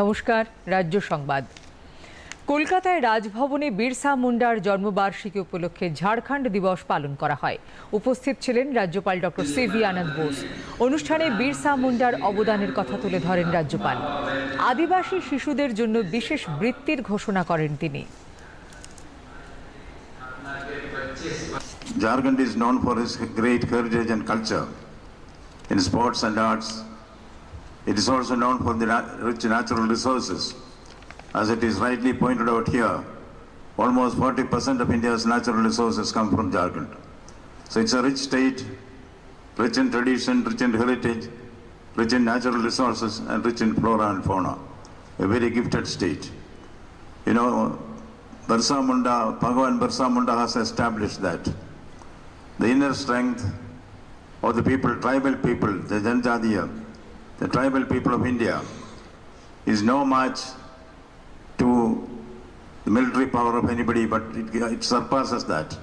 নমস্কার, রাজ্য সংবাদ। কলকাতায় রাজভবনে বিরসা মুন্ডার জন্মবার্ষিকী উপলক্ষে ঝাড়খণ্ড দিবস পালন করা হয়। উপস্থিত ছিলেন রাজ্যপাল doctor C V Ananda Bose. অনুষ্ঠানে বিরসা মুন্ডার অবদানের কথা তুলে ধরেন রাজ্যপাল। আদিবাসী শিশুদের জন্য বিশেষ বৃত্তির ঘোষণা করেন তিনি। Jharkhand is known for its great heritage and culture in sports. It is also known for the rich natural resources. As it is rightly pointed out here, almost 40% of India's natural resources come from Jharkhand. So it's a rich state, rich in tradition, rich in heritage, rich in natural resources, and rich in flora and fauna. A very gifted state. You know, Birsa Munda, Bhagavan Birsa Munda has established that the inner strength of the people, tribal people, the Janjadiya, the tribal people of India, is no match to the military power of anybody, but it, it surpasses that.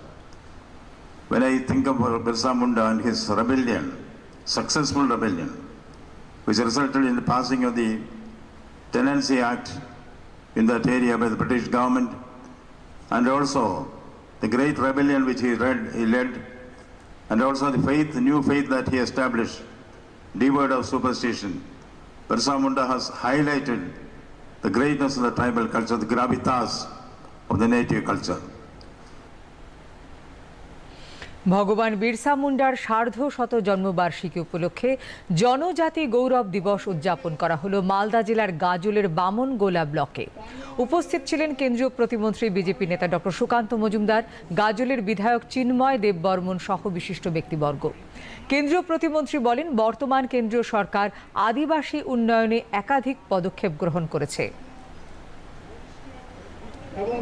When I think of Birsa Munda and his rebellion, successful rebellion, which resulted in the passing of the Tenancy Act in that area by the British government, and also the great rebellion which he, read, he led, and also the faith, the new faith that he established, devoid of superstition. Birsa Munda has highlighted the greatness of the tribal culture, the gravitas of the native culture. ভগবান বিরসা মুন্ডার সার্ধ শত জন্মবার্ষিকী উপলক্ষে জনজাতি গৌরব দিবস উদযাপন করা হলো মালদা জেলার গাজলের বামন গোলা ব্লকে উপস্থিত ছিলেন কেন্দ্রীয় প্রতিমন্ত্রী বিজেপি নেতা ডক্টর সুকান্ত মজুমদার গাজলের বিধায়ক চিন্ময় দেববর্মন সহ বিশিষ্ট ব্যক্তিবর্গ। কেন্দ্রীয় প্রতিমন্ত্রী বলেন বর্তমান কেন্দ্রীয় সরকার আদিবাসী উন্নয়নে একাধিক পদক্ষেপ গ্রহণ করেছে। এবং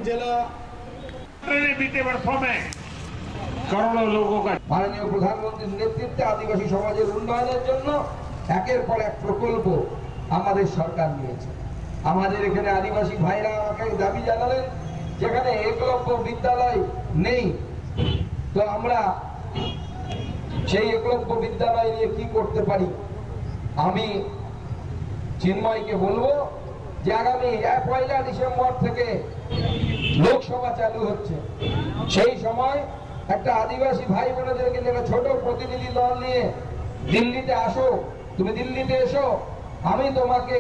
মাননীয় প্রধানমন্ত্রীর নেতৃত্বে আদিবাসী সমাজের উন্নয়নের জন্য একের পর এক প্রকল্প আমাদের সরকার নিয়েছে। আমাদের এখানে আদিবাসী ভাইরা আমাকে দাবি জানালেন, যেখানে একলব্য বিদ্যালয় নেই। তো আমরা সেই একলব্য বিদ্যালয় নিয়ে কি করতে পারি? আমি চিন্ময়কে বলব যে আগামী এক পয়লা ডিসেম্বর থেকে লোকসভা চালু হচ্ছে। সেই সময় একটা আদিবাসী ভাই বোনেদেরকে নিয়ে ছোট প্রতিনিধি দল নিয়ে দিল্লিতে আসো। তুমি দিল্লিতে এসো, আমি তোমাকে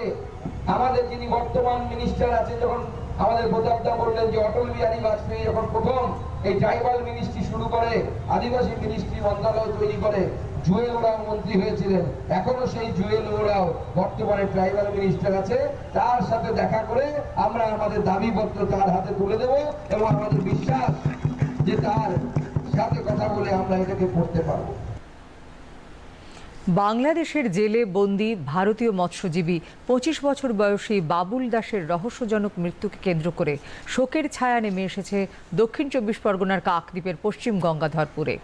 আমাদের যিনি বর্তমান মিনিস্টার আছে যখন আমাদের প্রতাপদা বললেন যে অটল বিহারী বাজপেয়ী যখন প্রথম এই ট্রাইবাল মিনিস্ট্রি শুরু করে, আদিবাসী মিনিস্ট্রি মন্ত্রণালয় তৈরি করে, জুয়েল ওরাও মন্ত্রী হয়েছিলেন। এখনও সেই জুয়েল ওরাও বর্তমানে ট্রাইবাল মিনিস্টার আছে। তার সাথে দেখা করে আমরা আমাদের দাবিপত্র তার হাতে তুলে দেব এবং আমাদের বিশ্বাস যে তার সাথে কথা বলে আমরা এটাকে করতে পারব। বাংলাদেশের জেলে বন্দি ভারতীয় মৎস্যজীবী পঁচিশ বছর বয়সী বাবুল দাসের রহস্যজনক মৃত্যুকে কেন্দ্র করে শোকের ছায়া নেমে এসেছে দক্ষিণ চব্বিশ পরগনার কাকদ্বীপের পশ্চিম গঙ্গাধরপুরে।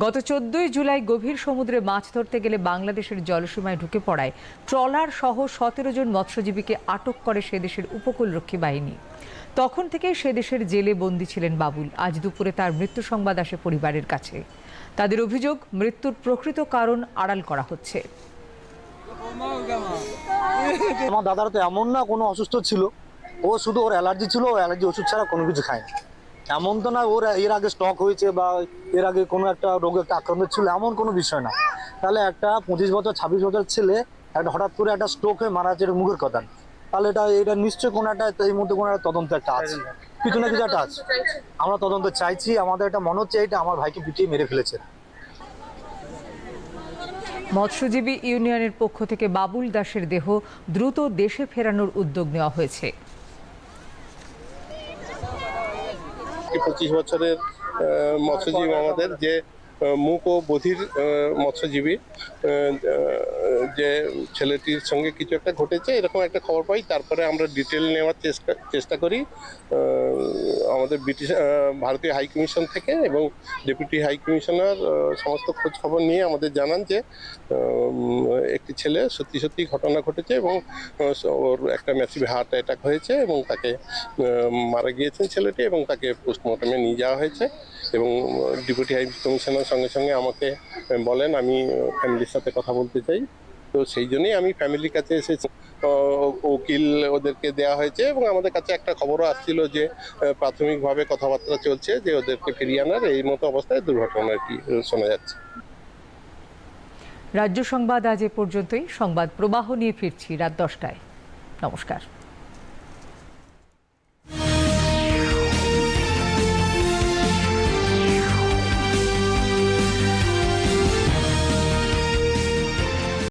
গত চোদ্দই জুলাই গভীর সমুদ্রে মাছ ধরতে গেলে বাংলাদেশের জলসীমায় ঢুকে পড়ায় ট্রলার সহ সতেরো জন মৎস্যজীবীকে আটক করে সে দেশের উপকূলরক্ষী বাহিনী। তখন থেকেই সে দেশের জেলে বন্দী ছিলেন বাবুল। আজ দুপুরে তার মৃত্যু সংবাদ আসে পরিবারের কাছে। তাদের অভিযোগ, মৃত্যুর প্রকৃত কারণ আড়াল করা হচ্ছে। আমার দাদার তো এমন না কোনো অসুস্থ ছিল। ও শুধু ওর অ্যালার্জি ছিল, ও অ্যালার্জি ওষুধ ছাড়া কোনো কিছু খায় এমন তো না ওর এর আগে স্টক হয়েছে বা এর আগে কোনো একটা রোগে একটা আক্রান্ত ছিল, এমন কোনো বিষয় না। তাহলে একটা পঁচিশ বছর, ছাব্বিশ বছর ছেলে একটা হঠাৎ করে একটা স্ট্রোক হয়ে মারা যাচ্ছে মুখের কথা তাহলে এটা এটা নিশ্চয়ই কোনো একটা, এই মধ্যে কোনো একটা তদন্ত একটা আছে। কিছু না কিছু একটা আছে। আমরা তদন্ত চাইছি আমাদের এটা মনে হচ্ছে এটা আমার ভাইকে পিটিয়ে মেরে ফেলেছে। মৎস্যজীবী ইউনিয়নের পক্ষ থেকে বাবুল দাসের দেহ দ্রুত দেশে ফেরানোর উদ্যোগ নেওয়া হয়েছে। পঁচিশ বছরের মৎস্যজীবী আমাদের যে মুক ও বধির মৎস্যজীবী যে ছেলেটির সঙ্গে কিছু একটা ঘটেছে, এরকম একটা খবর পাই। তারপরে আমরা ডিটেল নেওয়ার চেষ্টা চেষ্টা করি আমাদের ব্রিটিশ ভারতীয় হাই কমিশন থেকে এবং ডেপুটি হাই কমিশনার সমস্ত খোঁজ খবর নিয়ে আমাদের জানান যে একটি ছেলে সত্যি সত্যি ঘটনা ঘটেছে এবং ওর একটা ম্যাসিভ হার্ট অ্যাটাক হয়েছে এবং তাকে মারা গিয়েছেন ছেলেটি এবং তাকে পোস্টমর্টমে নিয়ে যাওয়া হয়েছে এবং ডেপুটি হাই কমিশনার সঙ্গে সঙ্গে আমাকে বলেন, আমি ফ্যামিলির সাথে কথা বলতে চাই। তো সেই জন্যই আমি ফ্যামিলির কাছে এসেছি। উকিল ওদেরকে দেওয়া হয়েছে এবং আমাদের কাছে একটা খবরও আসছিল যে প্রাথমিকভাবে কথাবার্তা চলছে যে ওদেরকে ফিরিয়ে আনার এই মতো অবস্থায় দুর্ঘটনা আর কি শোনা যাচ্ছে। রাজ্য সংবাদ আজ এ পর্যন্তই। সংবাদ প্রবাহ নিয়ে ফিরছি রাত দশটায়। নমস্কার।